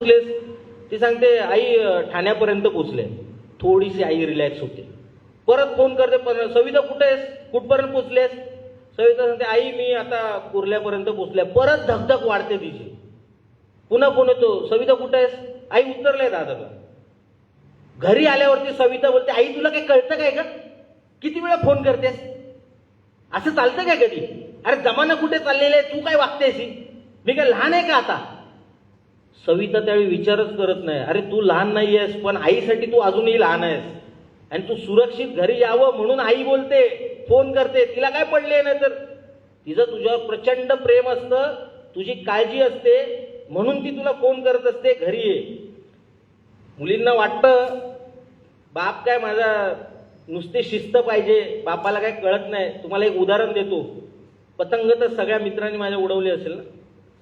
पोचलेस ती सांगते आई ठाण्यापर्यंत पोचले. थोडीशी आई रिलॅक्स होते. परत फोन करते पण सविता कुठे आहेस? कुठपर्यंत पोचलेस? सविता सांगते आई मी आता कुर्ल्यापर्यंत पोचले. परत धकधक वाढते तिची. पुन्हा फोन येतो सविता कुठे आहेस? आई उतरले दादाला घरी आल्यावरती सविता बोलते आई तुला काही कळतं काय का किती वेळा फोन करतेस? असं चालतं काय कधी? अरे जमाना कुठे चाललेला आहे? तू काय वागतेस ही? मी काय लहान आहे का आता? सविता त्यावेळी विचारच करत नाही. अरे तू लहान नाही आहेस पण आईसाठी तू अजूनही लहान आहेस. आणि तू सुरक्षित घरी यावं म्हणून आई बोलते फोन करते तिला काय पडले नाही तर? तिचं तुझ्यावर प्रचंड प्रेम असतं तुझी काळजी असते म्हणून ती तुला फोन करत असते घरी ये. मुलींना वाटतं बाप काय माझा नुसती शिस्त पाहिजे बापाला काय कळत नाही. तुम्हाला एक उदाहरण देतो. पतंग तर सगळ्या मित्रांनी माझ्या उडवली असेल ना?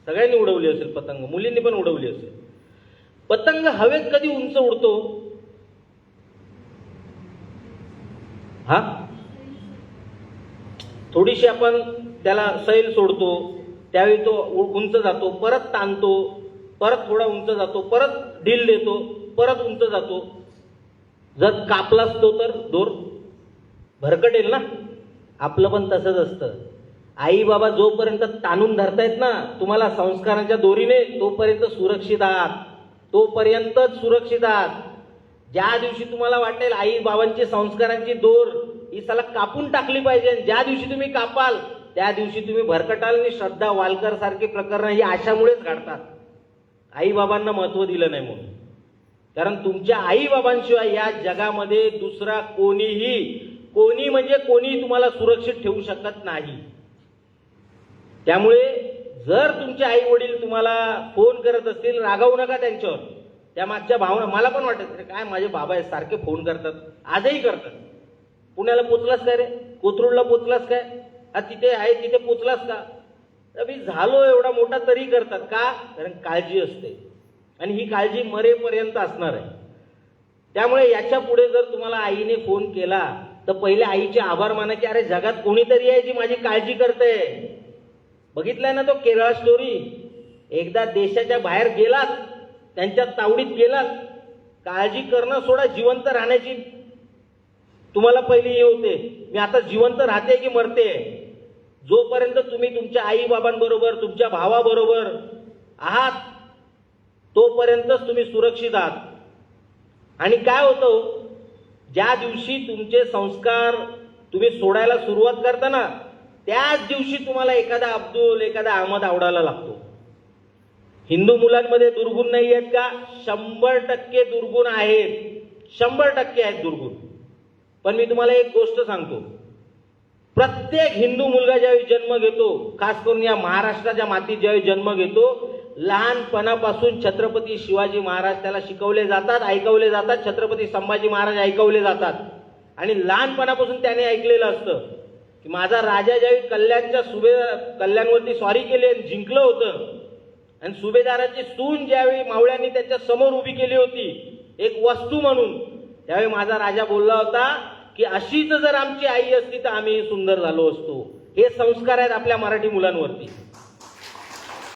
सगळ्यांनी उडवली असेल पतंग मुलींनी पण उडवली असेल. पतंग हवेत कधी उंच उडतो? हा? थोडीशी आपण त्याला सैल सोडतो त्यावेळी तो उ- उंच जातो परत ताणतो परत थोडा उंच जातो परत ढील देतो परत उंच जातो. जर कापलाच तो तर दोर. भरकटेल ना? आपलं पण तसंच असतं. आई बाबा जोपर्यंत ताणून धरतायत ना तुम्हाला संस्कारांच्या दोरीने तोपर्यंत सुरक्षित आहात. तोपर्यंतच सुरक्षित आहात. ज्या दिवशी तुम्हाला वाटेल आई बाबांची संस्कारांची दोर ही सला कापून टाकली पाहिजे. ज्या दिवशी तुम्ही कापाल त्या दिवशी तुम्ही भरकटाल आणि श्रद्धा वालकर सारखी प्रकरणं ही आशामुळेच घडतात. आई बाबांना महत्त्व दिलं नाही म्हणून. कारण तुमच्या आई बाबांशिवाय या जगामध्ये दुसरा कोणीही कोणी म्हणजे कोणी तुम्हाला सुरक्षित ठेवू शकत नाही. त्यामुळे जर तुमचे आई वडील तुम्हाला फोन करत असतील रागावू नका त्यांच्यावर. त्या मागच्या भावना मला पण वाटत अरे काय माझे बाबा आहेत सारखे फोन करतात आजही करतात. पुण्याला पोचलास काय रे? कोथरूडला पोचलास काय? हा तिथे आहे तिथे पोचलास का? तर मी झालो एवढा मोठा तरी करतात का? कारण काळजी असते. आणि ही काळजी मरेपर्यंत असणार आहे. त्यामुळे याच्यापुढे जर तुम्हाला आईने फोन केला तर पहिले आईचे आभार माना की अरे जगात कोणीतरी आहे जी माझी काळजी करते. बघितलाय ना तो केरळ स्टोरी एकदा देशाच्या बाहेर गेलात त्यांच्या तावडीत गेलात काळजी करणं सोडा जिवंत राहण्याची. तुम्हाला पहिली हे होते मी आता जिवंत राहते की मरते? जोपर्यंत तुम्ही तुमच्या आई बाबांबरोबर तुमच्या भावाबरोबर आहात तोपर्यंतच तुम्ही सुरक्षित आहात. आणि काय होतं हो? ज्या दिवशी तुमचे संस्कार तुम्ही सोडायला सुरुवात करता ना त्याच दिवशी तुम्हाला एखादा अब्दुल एखादा अहमद आवडायला लागतो. हिंदू मुलांमध्ये दुर्गुण नाही आहेत का? शंभर टक्के दुर्गुण आहेत. शंभर टक्के आहेत दुर्गुण. पण मी तुम्हाला एक गोष्ट सांगतो. प्रत्येक हिंदू मुलगा ज्यावेळी जन्म घेतो खास करून या महाराष्ट्राच्या मातीत ज्यावेळी जन्म घेतो लहानपणापासून छत्रपती शिवाजी महाराज त्याला शिकवले जातात ऐकवले जातात. छत्रपती संभाजी महाराज ऐकवले जातात. आणि लहानपणापासून त्याने ऐकलेलं असतं. माझा राजा ज्यावेळी कल्याणच्या सुभेदार कल्याणवरती स्वारी केली आणि जिंकलं होतं आणि सुभेदाराची सून ज्यावेळी मावळ्यांनी त्याच्यासमोर उभी केली होती एक वस्तू म्हणून त्यावेळी माझा राजा बोलला होता की अशीच जर आमची आई असती तर आम्ही सुंदर झालो असतो. हे संस्कार आहेत आपल्या मराठी मुलांवरती.